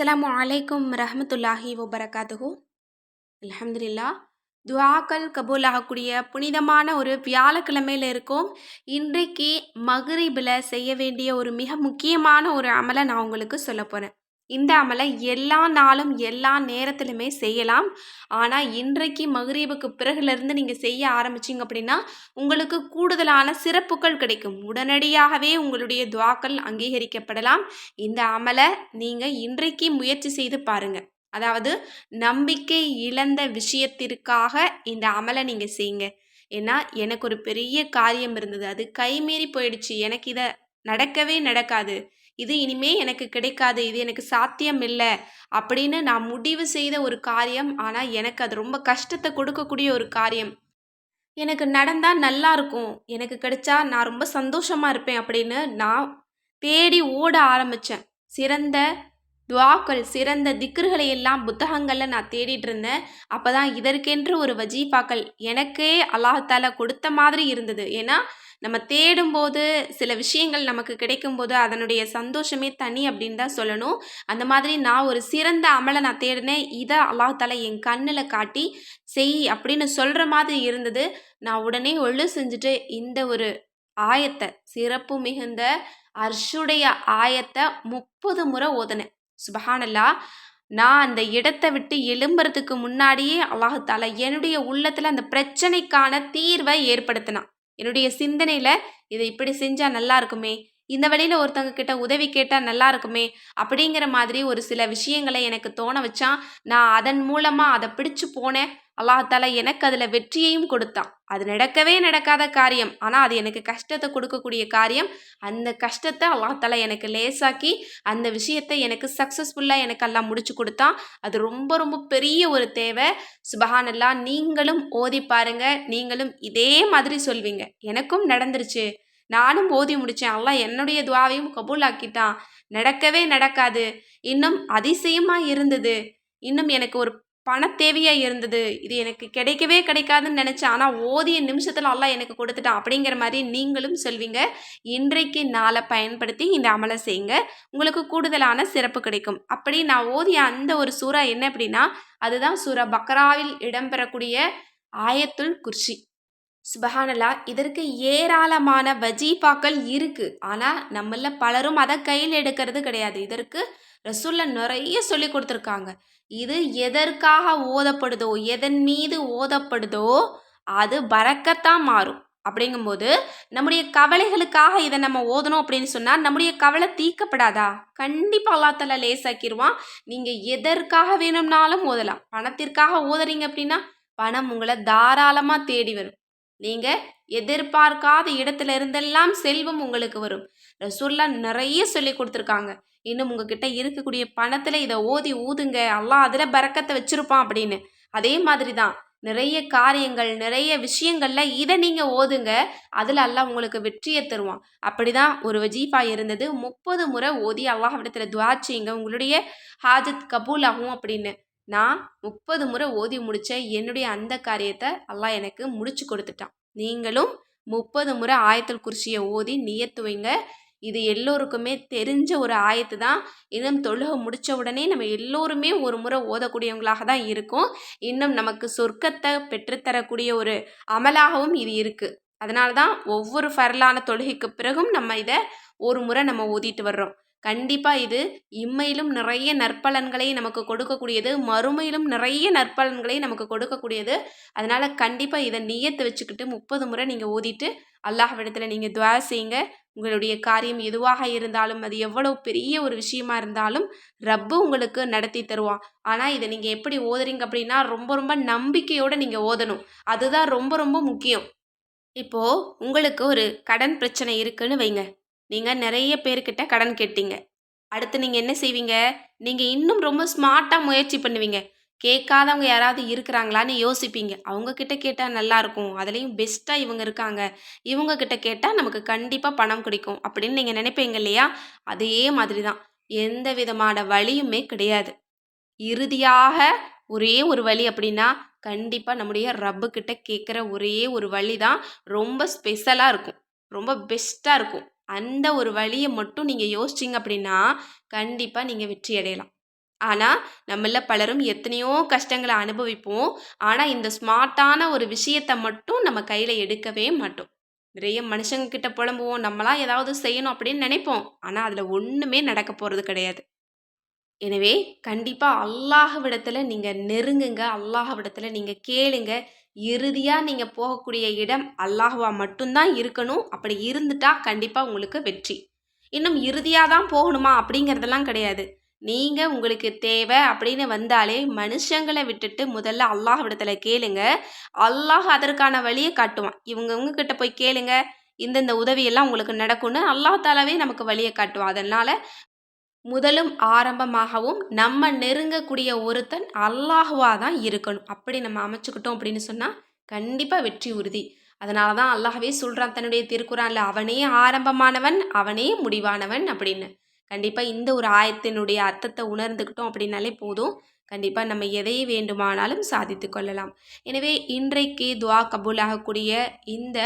அஸ்லாம் அலைக்கும் ரஹமத்துல்லாஹி வபரகாத்துஹு அலமதுல்லா துவாக்கல் கபூல் ஆகக்கூடிய புனிதமான ஒரு வியாழக்கிழமையில் இருக்கும். இன்றைக்கு மகரிபில் செய்ய வேண்டிய ஒரு மிக முக்கியமான ஒரு அமலை நான் உங்களுக்கு சொல்ல போகிறேன் இந்த அமலை எல்லா நாளும் எல்லா நேரத்திலுமே செய்யலாம். ஆனால் இன்றைக்கு மகரீபுக்கு பிறகுலேருந்து நீங்கள் செய்ய ஆரம்பிச்சிங்க அப்படின்னா உங்களுக்கு கூடுதலான சிறப்புகள் கிடைக்கும். உடனடியாகவே உங்களுடைய துவாக்கள் அங்கீகரிக்கப்படலாம். இந்த அமலை நீங்கள் இன்றைக்கு முயற்சி செய்து பாருங்கள் அதாவது நம்பிக்கை இழந்த விஷயத்திற்காக இந்த அமலை நீங்கள் செய்யுங்க. ஏன்னா எனக்கு ஒரு பெரிய காரியம் இருந்தது. அது கைமீறி போயிடுச்சு. எனக்கு இதை நடக்கவே நடக்காது. இது இனிமே எனக்கு கிடைக்காது இது எனக்கு சாத்தியம் இல்லை அப்படின்னு நான் முடிவு செய்த ஒரு காரியம். ஆனால் எனக்கு அது ரொம்ப கஷ்டத்தை கொடுக்கக்கூடிய ஒரு காரியம். எனக்கு நடந்தால் நல்லா இருக்கும் எனக்கு கிடைச்சா நான் ரொம்ப சந்தோஷமாக இருப்பேன் அப்படின்னு நான் தேடி ஓட ஆரம்பித்தேன் சிறந்த துவாக்கள் சிறந்த திக்ருகளை எல்லாம் புத்தகங்களில் நான் தேடிட்டு இருந்தேன். அப்போ தான் இதற்கென்று ஒரு வஜீஃபாக்கள் எனக்கே அல்லாஹால கொடுத்த மாதிரி இருந்தது. ஏன்னா நம்ம தேடும்போது சில விஷயங்கள் நமக்கு கிடைக்கும்போது அதனுடைய சந்தோஷமே தனி அப்படின்னு தான் சொல்லணும். அந்த மாதிரி நான் ஒரு சிறந்த அமலை நான் தேடினேன். இதை அல்லாஹால என் கண்ணில் காட்டி செய் அப்படின்னு சொல்கிற மாதிரி இருந்தது. நான் உடனே ஒழு செஞ்சுட்டு இந்த ஒரு ஆயத்தை சிறப்பு மிகுந்த அர்ஷுடைய ஆயத்தை முப்பது முறை ஓதனேன். சுபஹானல்லா. நான் அந்த இடத்தை விட்டு எழும்புறதுக்கு முன்னாடியே அல்லாஹால என்னுடைய உள்ளத்தில் அந்த பிரச்சனைக்கான தீர்வை ஏற்படுத்தினான். என்னுடைய சிந்தனையில் இதை இப்படி செஞ்சால் நல்லா இருக்குமே? இந்த வழியில் ஒருத்தவங்க கிட்ட உதவி கேட்டால் நல்லா இருக்குமே அப்படிங்கிற மாதிரி ஒரு சில விஷயங்களை எனக்கு தோண வச்சான் நான் அதன் மூலமாக அதை பிடிச்சு போனேன். அல்லாஹால எனக்கு அதில் வெற்றியையும் கொடுத்தான். அது நடக்கவே நடக்காத காரியம். ஆனால் அது எனக்கு கஷ்டத்தை கொடுக்கக்கூடிய காரியம். அந்த கஷ்டத்தை அல்லாஹால எனக்கு லேசாக்கி அந்த விஷயத்தை எனக்கு சக்ஸஸ்ஃபுல்லாக எனக்கு எல்லாம் முடிச்சு கொடுத்தான். அது ரொம்ப ரொம்ப பெரிய ஒரு தேவை. சுபஹானல்லா நீங்களும் ஓதி பாருங்க. நீங்களும் இதே மாதிரி சொல்வீங்க. எனக்கும் நடந்துருச்சு. நானும் ஓதி முடித்தேன் அல்லாஹ் என்னுடைய துவாவையும் கபூல் ஆக்கிட்டான் நடக்கவே நடக்காது. இன்னும் அதிசயமாக இருந்தது. இன்னும் எனக்கு ஒரு பண தேவையாக இருந்தது. இது எனக்கு கிடைக்கவே கிடைக்காதுன்னு நினச்சேன். ஆனால் ஓதிய நிமிஷத்தில் எல்லாம் எனக்கு கொடுத்துட்டான். அப்படிங்கிற மாதிரி நீங்களும் சொல்வீங்க. இன்றைக்கு நாளை பயன்படுத்தி இந்த அமலை செய்யுங்க. உங்களுக்கு கூடுதலான சிறப்பு கிடைக்கும். அப்படி நான் ஓதிய அந்த ஒரு சூறா என்ன அப்படின்னா அதுதான் சூறா பக்ராவில் இடம்பெறக்கூடிய ஆயத்துல் குர்ஷி. சுபஹானல்லா இதற்கு ஏராளமான வஜீஃபாக்கள் இருக்குது ஆனால் நம்மள பலரும் அதை கையில் எடுக்கிறது கிடையாது. இதற்கு ரசூல்ல நிறைய சொல்லி கொடுத்துருக்காங்க. இது எதற்காக ஓதப்படுதோ எதன் மீது ஓதப்படுதோ அது பறக்கத்தான் மாறும். அப்படிங்கும்போது நம்முடைய கவலைகளுக்காக இதை நம்ம ஓதணும் அப்படின்னு சொன்னால் நம்முடைய கவலை தீக்கப்படாதா கண்டிப்பாக அல்லா லேசாக்கிடுவான் நீங்கள் எதற்காக வேணும்னாலும் ஓதலாம். பணத்திற்காக ஓதுறீங்க அப்படின்னா பணம் உங்களை தாராளமாக தேடி வரும். நீங்கள் எதிர்பார்க்காத இடத்துல இருந்தெல்லாம் செல்வம் உங்களுக்கு வரும். ரசூல்லா நிறைய சொல்லி கொடுத்துருக்காங்க. இன்னும் உங்ககிட்ட இருக்கக்கூடிய பணத்தில் இதை ஓதி ஊதுங்க. எல்லாம் அதில் பறக்கத்தை வச்சுருப்பான் அப்படின்னு. அதே மாதிரி தான் நிறைய காரியங்கள் நிறைய விஷயங்கள்ல இதை நீங்கள் ஓதுங்க. அதில் அல்லாஹ் உங்களுக்கு வெற்றியை தருவான். அப்படி தான் ஒரு வஜீஃபா இருந்தது. முப்பது முறை ஓதி அல்லாஹ்விடத்தில் துவா செய்யுங்க. உங்களுடைய ஹாஜத் கபூல் ஆகும் அப்படின்னு. நான் முப்பது முறை ஓதி முடித்த என்னுடைய அந்த காரியத்தை அல்லாஹ் எனக்கு முடிச்சு கொடுத்துட்டான். நீங்களும் முப்பது முறை ஆயத்தல் குறிச்சியை ஓதி நியத்து வைங்க இது எல்லோருக்குமே தெரிஞ்ச ஒரு ஆயத்து தான். இன்னும் தொழுகை முடித்த உடனே நம்ம எல்லோருமே ஒரு முறை ஓதக்கூடியவங்களாக தான் இருக்கும். இன்னும் நமக்கு சொர்க்கத்தை பெற்றுத்தரக்கூடிய ஒரு அமலாகவும் இது இருக்குது அதனால தான் ஒவ்வொரு ஃபரலான தொழுகைக்கு பிறகும் நம்ம இதை ஒரு முறை நம்ம ஓதிட்டு வர்றோம். கண்டிப்பாக இது இம்மையிலும் நிறைய நற்பலன்களை நமக்கு கொடுக்கக்கூடியது மறுமையிலும் நிறைய நற்பலன்களை நமக்கு கொடுக்கக்கூடியது. அதனால் கண்டிப்பாக இதை நியத்து வச்சுக்கிட்டு முப்பது முறை நீங்கள் ஓதிட்டு அல்லாஹ்விடத்தில் நீங்கள் துவா செய்யுங்க. உங்களுடைய காரியம் எதுவாக இருந்தாலும் அது எவ்வளோ பெரிய ஒரு விஷயமா இருந்தாலும் ரப்பு உங்களுக்கு நடத்தி தருவான். ஆனால் இதை நீங்கள் எப்படி ஓதுறீங்க அப்படின்னா ரொம்ப ரொம்ப நம்பிக்கையோடு நீங்கள் ஓதணும். அதுதான் ரொம்ப ரொம்ப முக்கியம். இப்போது உங்களுக்கு ஒரு கடன் பிரச்சனை இருக்குன்னு வைங்க. நீங்கள் நிறைய பேர்கிட்ட கடன் கேட்டீங்க. அடுத்து நீங்கள் என்ன செய்வீங்க? நீங்கள் இன்னும் ரொம்ப ஸ்மார்ட்டாக முயற்சி பண்ணுவீங்க. கேட்காதவங்க யாராவது இருக்கிறாங்களான்னு யோசிப்பீங்க. அவங்கக்கிட்ட கேட்டால் நல்லாயிருக்கும் அதுலேயும் பெஸ்ட்டாக இவங்க இருக்காங்க. இவங்கக்கிட்ட கேட்டால் நமக்கு கண்டிப்பாக பணம் கிடைக்கும். அப்படின்னு நீங்கள் நினைப்பீங்க இல்லையா? அதே மாதிரி தான் எந்த விதமான வழியுமே கிடையாது. இறுதியாக ஒரே ஒரு வழி அப்படின்னா கண்டிப்பாக நம்முடைய ரப்புக்கிட்ட கேட்குற ஒரே ஒரு வழி தான் ரொம்ப ஸ்பெஷலாக இருக்கும். ரொம்ப பெஸ்ட்டாக இருக்கும். அந்த ஒரு வழியை மட்டும் நீங்கள் யோசிச்சிங்க அப்படின்னா கண்டிப்பாக நீங்கள் வெற்றி அடையலாம். ஆனால் நம்மள பலரும் எத்தனையோ கஷ்டங்களை அனுபவிப்போம். ஆனால் இந்த ஸ்மார்ட்டான ஒரு விஷயத்தை மட்டும் நம்ம கையில் எடுக்கவே மாட்டோம். நிறைய மனுஷங்க கிட்ட புலம்புவோம். நம்மளாம் ஏதாவது செய்யணும் அப்படின்னு நினைப்போம். ஆனால் அதில் ஒன்றுமே நடக்க போகிறது கிடையாது. எனவே கண்டிப்பாக அல்லாஹ்விடத்தில் நீங்கள் நெருங்குங்க. அல்லாஹ்விடத்தில் நீங்கள் கேளுங்க. இறுதியாக நீங்கள் போகக்கூடிய இடம் அல்லாஹுவா மட்டும்தான் இருக்கணும். அப்படி இருந்துட்டா கண்டிப்பாக உங்களுக்கு வெற்றி. இன்னும் இறுதியாக தான் போகணுமா அப்படிங்கிறதெல்லாம் கிடையாது. நீங்கள் உங்களுக்கு தேவை அப்படின்னு வந்தாலே மனுஷங்களை விட்டுட்டு முதல்ல அல்லாஹ்விடத்தில் கேளுங்க. அல்லாஹ் அதற்கான வழியை காட்டுவான். இவங்க உங்ககிட்ட போய் கேளுங்க. இந்தந்த உதவியெல்லாம் உங்களுக்கு நடக்கும்னு அல்லாஹ் தாலாவே நமக்கு வழியை காட்டுவான். அதனால் முதலும் ஆரம்பமாகவும் நம்ம நெருங்கக்கூடிய ஒருத்தன் அல்லாஹுவாக தான் இருக்கணும். அப்படி நம்ம அமைச்சுக்கிட்டோம் அப்படின்னு சொன்னால் கண்டிப்பாக வெற்றி உறுதி. அதனால தான் அல்லாஹவே சொல்கிறான் தன்னுடைய திருக்குறானில் அவனே ஆரம்பமானவன் அவனே முடிவானவன் அப்படின்னு. கண்டிப்பாக இந்த ஒரு ஆயத்தினுடைய அர்த்தத்தை உணர்ந்துக்கிட்டோம் அப்படின்னாலே போதும். கண்டிப்பாக நம்ம எதை வேண்டுமானாலும் சாதித்து கொள்ளலாம். எனவே இன்றைக்கு துவா கபூலாகக்கூடிய இந்த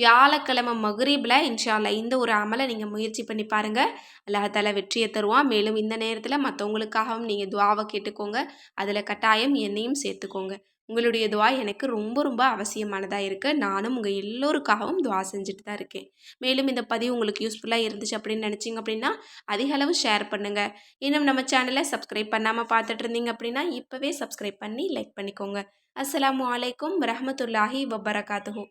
வியாழக்கிழமை மகரீபில் இன்ஷால்லா இந்த ஒரு அமலை நீங்கள் முயற்சி பண்ணி பாருங்கள் அல்லாஹால வெற்றியை தருவான். மேலும் இந்த நேரத்தில் மற்றவங்களுக்காகவும் நீங்கள் துவாவை கேட்டுக்கோங்க. அதில் கட்டாயம் என்னையும் சேர்த்துக்கோங்க. உங்களுடைய துவா எனக்கு ரொம்ப ரொம்ப அவசியமானதாக இருக்குது நானும் உங்கள் எல்லோருக்காகவும் துவா செஞ்சுட்டு தான் இருக்கேன். மேலும் இந்த பதிவு உங்களுக்கு யூஸ்ஃபுல்லாக இருந்துச்சு அப்படின்னு நினச்சிங்க அப்படின்னா அதிக அளவு ஷேர் பண்ணுங்கள் இன்னும் நம்ம சேனலை சப்ஸ்கிரைப் பண்ணாமல் பார்த்துட்டு இருந்தீங்க அப்படின்னா இப்போவே சப்ஸ்கிரைப் பண்ணி லைக் பண்ணிக்கோங்க. அஸ்லாம் அலைக்கும் வரஹமத்துல்லாஹி வபரகாத்துஹூ.